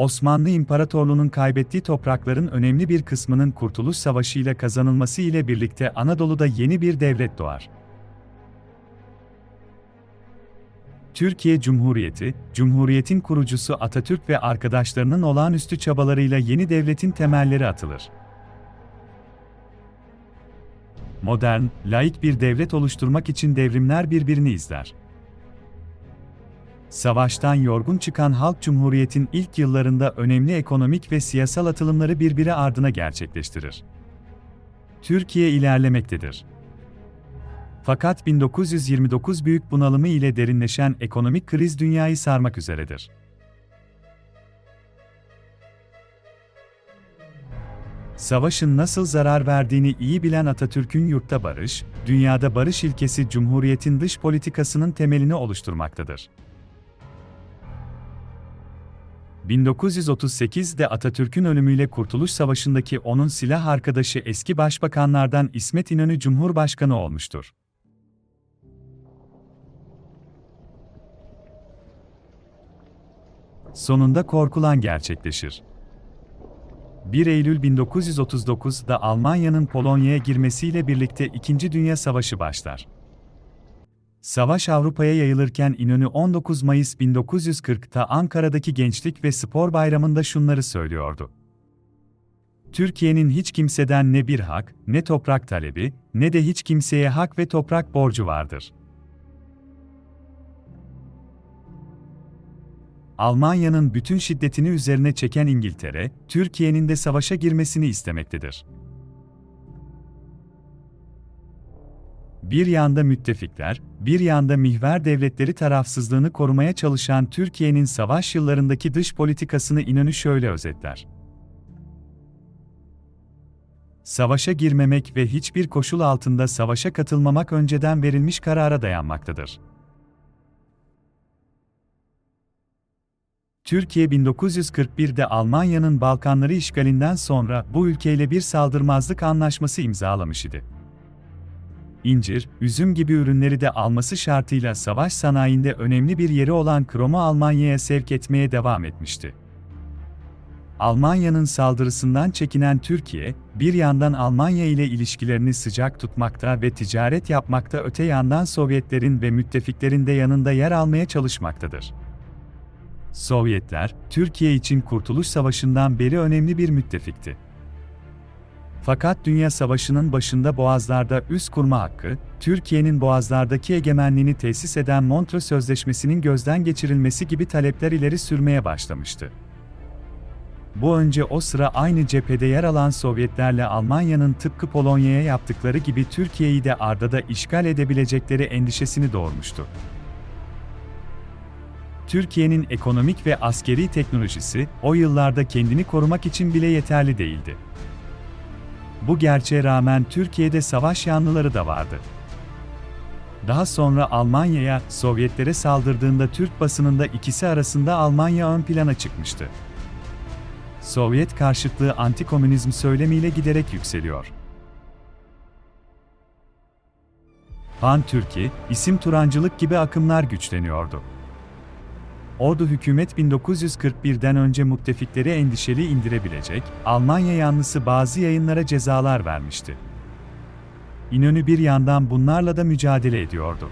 Osmanlı İmparatorluğu'nun kaybettiği toprakların önemli bir kısmının Kurtuluş Savaşı ile kazanılması ile birlikte Anadolu'da yeni bir devlet doğar. Türkiye Cumhuriyeti, Cumhuriyetin kurucusu Atatürk ve arkadaşlarının olağanüstü çabalarıyla yeni devletin temelleri atılır. Modern, laik bir devlet oluşturmak için devrimler birbirini izler. Savaştan yorgun çıkan halk Cumhuriyet'in ilk yıllarında önemli ekonomik ve siyasal atılımları birbiri ardına gerçekleştirir. Türkiye ilerlemektedir. Fakat 1929 büyük bunalımı ile derinleşen ekonomik kriz dünyayı sarmak üzeredir. Savaşın nasıl zarar verdiğini iyi bilen Atatürk'ün yurtta barış, dünyada barış ilkesi Cumhuriyet'in dış politikasının temelini oluşturmaktadır. 1938'de Atatürk'ün ölümüyle Kurtuluş Savaşı'ndaki onun silah arkadaşı eski başbakanlardan İsmet İnönü Cumhurbaşkanı olmuştur. Sonunda korkulan gerçekleşir. 1 Eylül 1939'da Almanya'nın Polonya'ya girmesiyle birlikte İkinci Dünya Savaşı başlar. Savaş Avrupa'ya yayılırken İnönü 19 Mayıs 1940'ta Ankara'daki Gençlik ve Spor Bayramı'nda şunları söylüyordu. Türkiye'nin hiç kimseden ne bir hak, ne toprak talebi, ne de hiç kimseye hak ve toprak borcu vardır. Almanya'nın bütün şiddetini üzerine çeken İngiltere, Türkiye'nin de savaşa girmesini istemektedir. Bir yanda müttefikler, bir yanda mihver devletleri tarafsızlığını korumaya çalışan Türkiye'nin savaş yıllarındaki dış politikasını İnönü şöyle özetler. Savaşa girmemek ve hiçbir koşul altında savaşa katılmamak önceden verilmiş karara dayanmaktadır. Türkiye 1941'de Almanya'nın Balkanları işgalinden sonra bu ülkeyle bir saldırmazlık anlaşması imzalamış idi. İncir, üzüm gibi ürünleri de alması şartıyla savaş sanayinde önemli bir yeri olan kromu Almanya'ya sevk etmeye devam etmişti. Almanya'nın saldırısından çekinen Türkiye, bir yandan Almanya ile ilişkilerini sıcak tutmakta ve ticaret yapmakta öte yandan Sovyetlerin ve müttefiklerin de yanında yer almaya çalışmaktadır. Sovyetler, Türkiye için Kurtuluş Savaşı'ndan beri önemli bir müttefikti. Fakat Dünya Savaşı'nın başında Boğazlar'da üst kurma hakkı, Türkiye'nin Boğazlar'daki egemenliğini tesis eden Montreux Sözleşmesi'nin gözden geçirilmesi gibi talepler ileri sürmeye başlamıştı. Bu önce o sıra aynı cephede yer alan Sovyetlerle Almanya'nın tıpkı Polonya'ya yaptıkları gibi Türkiye'yi de ardada işgal edebilecekleri endişesini doğurmuştu. Türkiye'nin ekonomik ve askeri teknolojisi o yıllarda kendini korumak için bile yeterli değildi. Bu gerçeğe rağmen Türkiye'de savaş yanlıları da vardı. Daha sonra Almanya'ya, Sovyetlere saldırdığında Türk basınında ikisi arasında Almanya ön plana çıkmıştı. Sovyet karşıtlığı antikomünizm söylemiyle giderek yükseliyor. Pan-Türki, isim Turancılık gibi akımlar güçleniyordu. Ordu hükümet 1941'den önce müttefikleri endişeli indirebilecek, Almanya yanlısı bazı yayınlara cezalar vermişti. İnönü bir yandan bunlarla da mücadele ediyordu.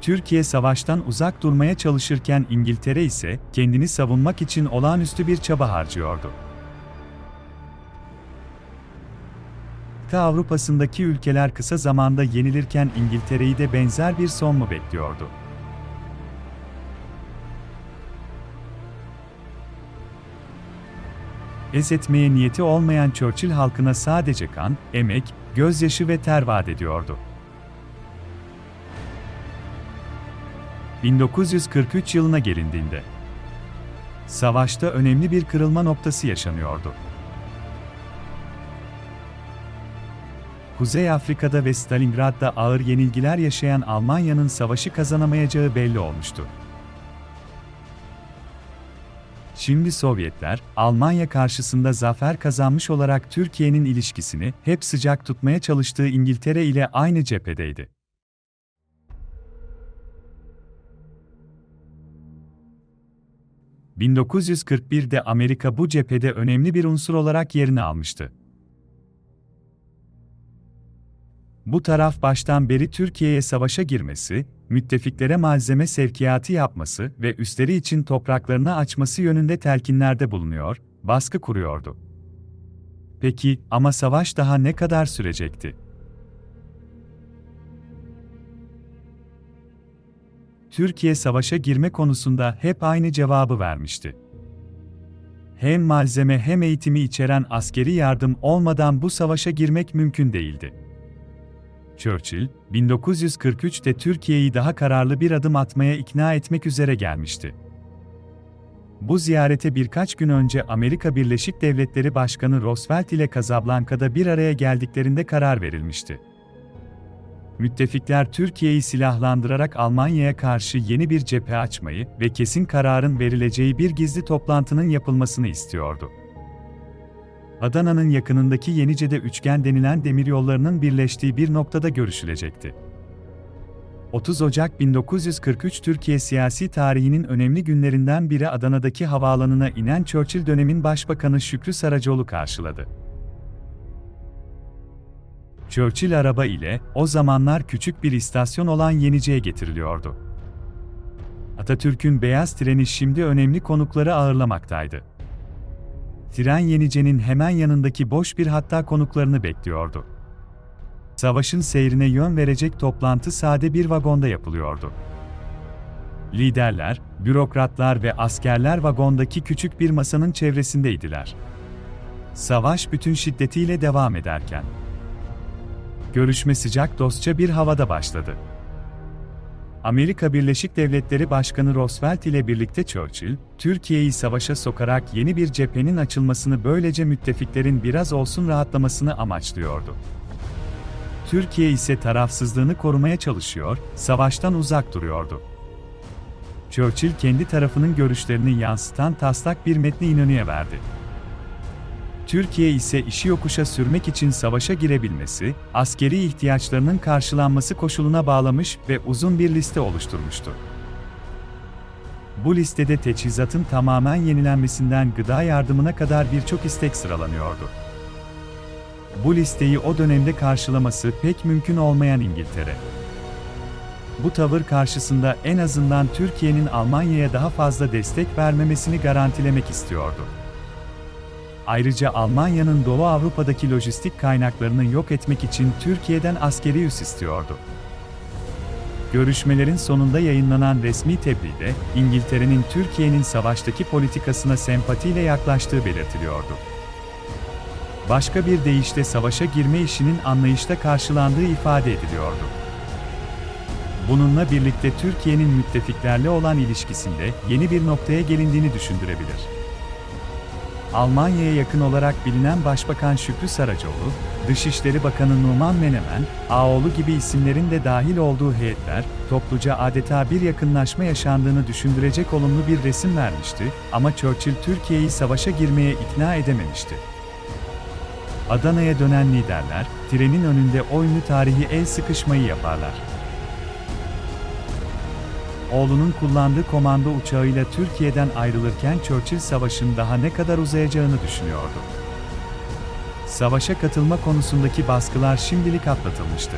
Türkiye savaştan uzak durmaya çalışırken İngiltere ise kendini savunmak için olağanüstü bir çaba harcıyordu. Kıta Avrupa'sındaki ülkeler kısa zamanda yenilirken İngiltere'yi de benzer bir son mu bekliyordu? Ez etmeye niyeti olmayan Churchill halkına sadece kan, emek, gözyaşı ve ter vaat ediyordu. 1943 yılına gelindiğinde, savaşta önemli bir kırılma noktası yaşanıyordu. Kuzey Afrika'da ve Stalingrad'da ağır yenilgiler yaşayan Almanya'nın savaşı kazanamayacağı belli olmuştu. Şimdi Sovyetler, Almanya karşısında zafer kazanmış olarak Türkiye'nin ilişkisini hep sıcak tutmaya çalıştığı İngiltere ile aynı cephedeydi. 1941'de Amerika bu cephede önemli bir unsur olarak yerini almıştı. Bu taraf baştan beri Türkiye'ye savaşa girmesi, müttefiklere malzeme sevkiyatı yapması ve üstleri için topraklarını açması yönünde telkinlerde bulunuyor, baskı kuruyordu. Peki ama savaş daha ne kadar sürecekti? Türkiye savaşa girme konusunda hep aynı cevabı vermişti. Hem malzeme hem eğitimi içeren askeri yardım olmadan bu savaşa girmek mümkün değildi. Churchill, 1943'te Türkiye'yi daha kararlı bir adım atmaya ikna etmek üzere gelmişti. Bu ziyarete birkaç gün önce Amerika Birleşik Devletleri Başkanı Roosevelt ile Casablanca'da bir araya geldiklerinde karar verilmişti. Müttefikler Türkiye'yi silahlandırarak Almanya'ya karşı yeni bir cephe açmayı ve kesin kararın verileceği bir gizli toplantının yapılmasını istiyordu. Adana'nın yakınındaki Yenice'de üçgen denilen demiryollarının birleştiği bir noktada görüşülecekti. 30 Ocak 1943 Türkiye siyasi tarihinin önemli günlerinden biri Adana'daki havaalanına inen Churchill dönemin Başbakanı Şükrü Saracoğlu karşıladı. Churchill araba ile o zamanlar küçük bir istasyon olan Yenice'ye getiriliyordu. Atatürk'ün beyaz treni şimdi önemli konukları ağırlamaktaydı. Tren Yenice'nin hemen yanındaki boş bir hatta konuklarını bekliyordu. Savaşın seyrine yön verecek toplantı sade bir vagonda yapılıyordu. Liderler, bürokratlar ve askerler vagondaki küçük bir masanın çevresindeydiler. Savaş bütün şiddetiyle devam ederken görüşme sıcak dostça bir havada başladı. Amerika Birleşik Devletleri Başkanı Roosevelt ile birlikte Churchill, Türkiye'yi savaşa sokarak yeni bir cephenin açılmasını böylece müttefiklerin biraz olsun rahatlamasını amaçlıyordu. Türkiye ise tarafsızlığını korumaya çalışıyor, savaştan uzak duruyordu. Churchill kendi tarafının görüşlerini yansıtan taslak bir metni İnönü'ye verdi. Türkiye ise işi yokuşa sürmek için savaşa girebilmesi, askeri ihtiyaçlarının karşılanması koşuluna bağlamış ve uzun bir liste oluşturmuştu. Bu listede teçhizatın tamamen yenilenmesinden gıda yardımına kadar birçok istek sıralanıyordu. Bu listeyi o dönemde karşılaması pek mümkün olmayan İngiltere. Bu tavır karşısında en azından Türkiye'nin Almanya'ya daha fazla destek vermemesini garantilemek istiyordu. Ayrıca Almanya'nın Doğu Avrupa'daki lojistik kaynaklarını yok etmek için Türkiye'den askeri üs istiyordu. Görüşmelerin sonunda yayınlanan resmi tebliğde, İngiltere'nin Türkiye'nin savaştaki politikasına sempatiyle yaklaştığı belirtiliyordu. Başka bir deyişle savaşa girme işinin anlayışla karşılandığı ifade ediliyordu. Bununla birlikte Türkiye'nin müttefiklerle olan ilişkisinde yeni bir noktaya gelindiğini düşündürebilir. Almanya'ya yakın olarak bilinen Başbakan Şükrü Saracoğlu, Dışişleri Bakanı Numan Menemen, Ağoğlu gibi isimlerin de dahil olduğu heyetler, topluca adeta bir yakınlaşma yaşandığını düşündürecek olumlu bir resim vermişti ama Churchill Türkiye'yi savaşa girmeye ikna edememişti. Adana'ya dönen liderler, trenin önünde o tarihi el sıkışmayı yaparlar. Oğlunun kullandığı komando uçağıyla Türkiye'den ayrılırken Churchill savaşın daha ne kadar uzayacağını düşünüyordu. Savaşa katılma konusundaki baskılar şimdilik atlatılmıştı.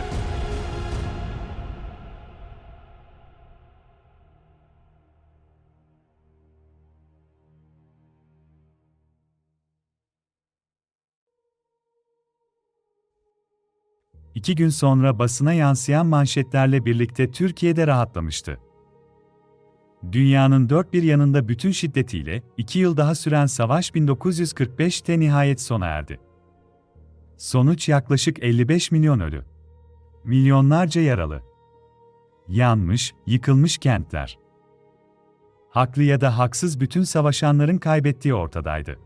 İki gün sonra basına yansıyan manşetlerle birlikte Türkiye'de rahatlamıştı. Dünyanın dört bir yanında bütün şiddetiyle, iki yıl daha süren savaş 1945'te nihayet sona erdi. Sonuç yaklaşık 55 milyon ölü. Milyonlarca yaralı. Yanmış, yıkılmış kentler. Haklı ya da haksız bütün savaşanların kaybettiği ortadaydı.